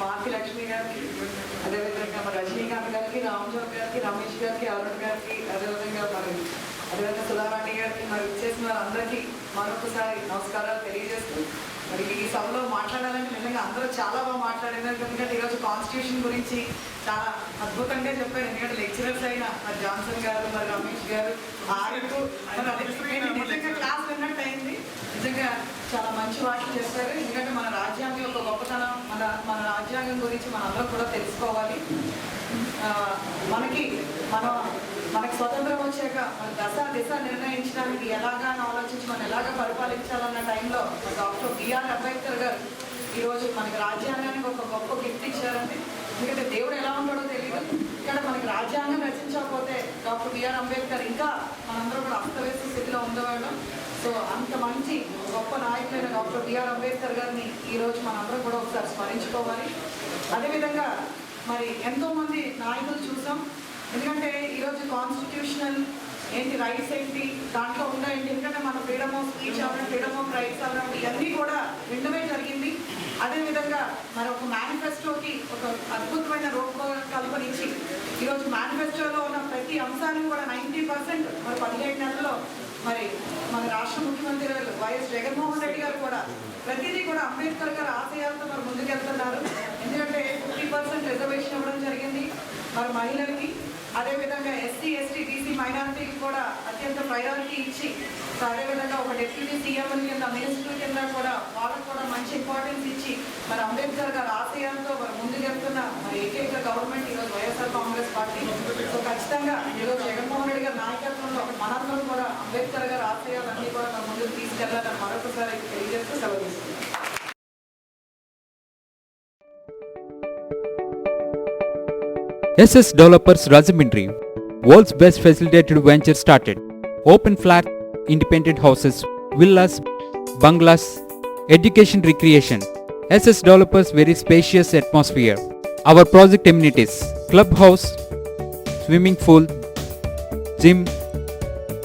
మాకి లక్ష్మి గారికి అదేవిధంగా మన రజనీకాంత్ గారికి రామ్చౌక్ గారికి రమేష్ గారికి అరుణ్ గారికి అదేవిధంగా మరి అదేవిధంగా సుధారాణి గారికి మరి ఇచ్చేసిన వారందరికీ మరొకసారి నమస్కారాలు తెలియజేస్తూ మరి ఈ సభలో మాట్లాడాలని నిజంగా అందరూ చాలా బాగా మాట్లాడారు ఎందుకంటే ఈరోజు కాన్స్టిట్యూషన్ గురించి చాలా అద్భుతంగా చెప్పారు ఎందుకంటే లెక్చరర్స్ అయిన మరి జాన్సన్ గారు మరి రమేష్ గారు ఆడుతూ నిజంగా క్లాస్ విన్నట్టు అయింది నిజంగా చాలా మంచి వాటి చేస్తారు ఎందుకంటే మన రాజ్యాంగం యొక్క గొప్పతనం మన మన రాజ్యాంగం గురించి మన అందరం కూడా తెలుసుకోవాలి. మనకి మన మనకి స్వతంత్రం వచ్చాక మన దశ దిశ నిర్ణయించడానికి ఎలాగా ఆలోచించి మనం ఎలాగా పరిపాలించాలన్న టైంలో డాక్టర్ బిఆర్ అంబేద్కర్ గారు ఈరోజు మనకి రాజ్యాంగానికి ఒక గొప్ప గిఫ్ట్ ఇచ్చారండి. ఎందుకంటే దేవుడు ఎలా ఉంటాడో తెలియదు ఇక్కడ మనకి రాజ్యాంగం రచించకపోతే డాక్టర్ బిఆర్ అంబేద్కర్ ఇంకా మనందరం కూడా అస్తవ్యస్త స్థితిలో ఉండేవాళ్ళం. సో అంత మంచి గొప్ప నాయకులైన డాక్టర్ బిఆర్ అంబేద్కర్ గారిని ఈరోజు మనందరం కూడా ఒకసారి స్మరించుకోవాలి. అదేవిధంగా మరి ఎంతోమంది నాయకులు చూసాం. ఎందుకంటే ఈరోజు కాన్స్టిట్యూషనల్ ఏంటి రైట్స్ ఏంటి దాంట్లో ఉన్నాయండి ఎందుకంటే మన ఫ్రీడమ్ ఆఫ్ స్పీచ్ అవ్వడం ఫ్రీడమ్ ఆఫ్ రైట్స్ అవ్వడం ఇవన్నీ కూడా వినడమే జరిగింది. అదేవిధంగా మరి ఒక మేనిఫెస్టోకి ఒక అద్భుతమైన రూపకల్పన ఇచ్చి ఈరోజు మేనిఫెస్టోలో ఉన్న ప్రతి అంశాన్ని కూడా నైంటీ పర్సెంట్ మరి పదిహేడు నెలల్లో మరి మన రాష్ట్ర ముఖ్యమంత్రి వైఎస్ జగన్మోహన్ రెడ్డి గారు కూడా ప్రతిదీ కూడా అంబేద్కర్ గారు ఆశయాలతో మరి ముందుకెళ్తున్నారు. ఎందుకంటే ఫిఫ్టీ పర్సెంట్ రిజర్వేషన్ ఇవ్వడం జరిగింది. మరి మహిళలకి అదేవిధంగా ఎస్సీ ఎస్టీ బీసీ మైనారిటీకి కూడా అత్యంత ప్రయారిటీ ఇచ్చి అదేవిధంగా ఒక డిప్యూటీ సీఎం కింద మినిస్టర్ కింద కూడా వాళ్ళకు కూడా మంచి ఇంపార్టెన్స్ ఇచ్చి మరి అంబేద్కర్ గారు ఆశయాలతో మరి ముందుకెళ్తున్న మరి ఏకైక గవర్నమెంట్ ఈరోజు వైఎస్ఆర్ కాంగ్రెస్ పార్టీ. సో ఖచ్చితంగా ఈరోజు జగన్మోహన్ రెడ్డి గారి నాయకత్వంలో అంబేద్కర్ గారి ఆశయాలన్నీ కూడా మన ముందుకు తీసుకెళ్ళాలని మరొకసారి తెలియజేస్తూ సెలవు SS Developers Rajamindri, world's best facilitated venture started. Open flat, independent houses, villas, bungalows, education recreation. SS Developers very spacious atmosphere. Our project amenities, clubhouse, swimming pool, gym,